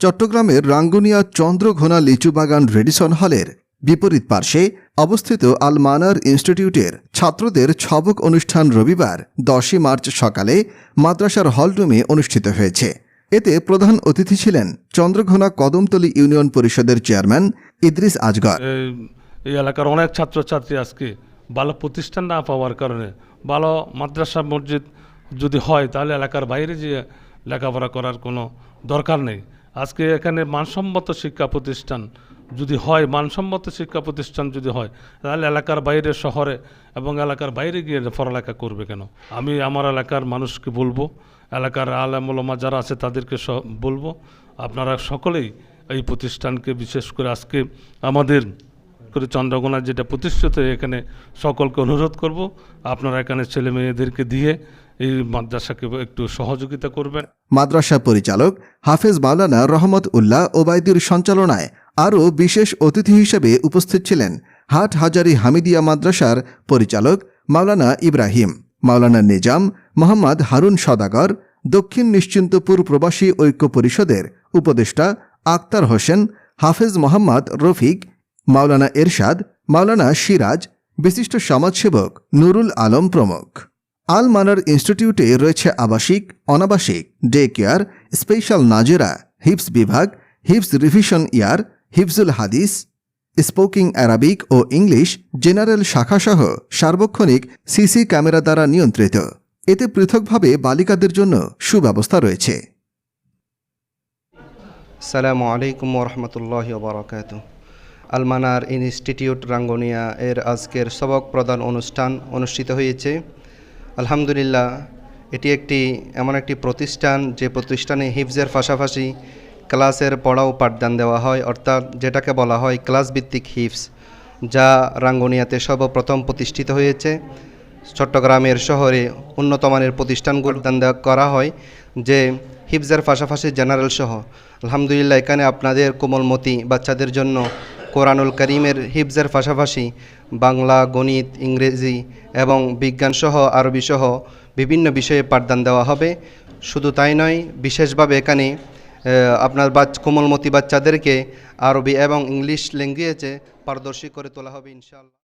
চট্টগ্রামের রাঙ্গুনিয়া চন্দ্রঘোনা লিচু বাগান রেডিসন হলের বিপরীত পার্শ্বে অবস্থিত আলমানার ইনস্টিটিউটের ছাত্রদের ছবক অনুষ্ঠান রবিবার দশই মার্চ সকালে মাদ্রাসার হলরুমে অনুষ্ঠিত হয়েছে। এতে প্রধান অতিথি ছিলেন চন্দ্রঘোনা কদমতলী ইউনিয়ন পরিষদের চেয়ারম্যান ইদ্রিস আজগর। এই এই এলাকার অনেক ছাত্রছাত্রী আজকে ভালো প্রতিষ্ঠান না পাওয়ার কারণে, ভালো মাদ্রাসা মসজিদ যদি হয়, তাহলে এলাকার বাইরে যে লেখাপড়া করার কোনো দরকার নেই। আজকে এখানে মানসম্মত শিক্ষা প্রতিষ্ঠান যদি হয়, মানসম্মত শিক্ষা প্রতিষ্ঠান যদি হয়, তাহলে এলাকার বাইরে শহরে এবং এলাকার বাইরে গিয়ে পড়ালেখা করবে কেন? আমি আমার এলাকার মানুষকে বলব, এলাকার আলামুলমা যারা আছে তাদেরকে বলব, আপনারা সকলেই এই প্রতিষ্ঠানকে বিশেষ করে আজকে আমাদের করে চন্দ্রকোনা যেটা প্রতিষ্ঠিত, এখানে সকলকে অনুরোধ করব, আপনারা এখানে ছেলে মেয়েদেরকে দিয়ে এই মাদ্রাসাকে একটু সহযোগিতা করবেন। মাদ্রাসা পরিচালক হাফেজ মাওলানা রহমত উল্লাহ ওবায়দুর সঞ্চালনায় আরও বিশেষ অতিথি হিসেবে উপস্থিত ছিলেন হাট হাজারি হামিদিয়া মাদ্রাসার পরিচালক মাওলানা ইব্রাহিম, মাওলানা নিজাম মোহাম্মদ হারুন সদাগর, দক্ষিণ নিশ্চিন্তপুর প্রবাসী ঐক্য পরিষদের উপদেষ্টা আক্তার হোসেন, হাফেজ মোহাম্মদ রফিক মাওলানা এরশাদ, মাওলানা সিরাজ, বিশিষ্ট সমাজসেবক নুরুল আলম প্রমুখ। আল মানার ইনস্টিটিউটে রয়েছে আবাসিক, অনাবাসিক, ডে কেয়ার, স্পেশাল নাজেরা হিপস বিভাগ হিপস রিভিশন ইয়ার, হিফজুল হাদিস, স্পোকিং অ্যারাবিক ও ইংলিশ জেনারেল শাখাসহ সার্বক্ষণিক সিসি ক্যামেরা দ্বারা নিয়ন্ত্রিত। এতে পৃথকভাবে বালিকাদের জন্য সুব্যবস্থা রয়েছে। সালামু আলাইকুম ওরহমতুল্লাহ বারকাত আলমানার ইনস্টিটিউট রাঙ্গনিয়া এর আজকের সবক প্রদান অনুষ্ঠান অনুষ্ঠিত হয়েছে। আলহামদুলিল্লাহ, এটি একটি, এমন একটি প্রতিষ্ঠান যে প্রতিষ্ঠানে হিফজের পাশাপাশি ক্লাসের পড়াও পাঠদান দেওয়া হয়, অর্থাৎ যেটাকে বলা হয় ক্লাস ভিত্তিক হিফস যা রাঙ্গনিয়াতে সর্বপ্রথম প্রতিষ্ঠিত হয়েছে। চট্টগ্রামের শহরে উন্নতমানের প্রতিষ্ঠানগুলো দান করা হয়, যে হিফজের পাশাপাশি জেনারেল সহ। আলহামদুলিল্লাহ, এখানে আপনাদের কোমলমতি বাচ্চাদের জন্য কোরআনুল করিমের হিফজের পাশাপাশি বাংলা, গণিত, ইংরেজি এবং বিজ্ঞানসহ আরবিসহ আরবি সহ বিভিন্ন বিষয়ে পাঠদান দেওয়া হবে। শুধু তাই নয়, বিশেষভাবে এখানে আপনার বাচ্চা কোমলমতি বাচ্চাদেরকে আরবি এবং ইংলিশ ল্যাঙ্গুয়েজে পারদর্শী করে তোলা হবে ইনশাআল্লাহ।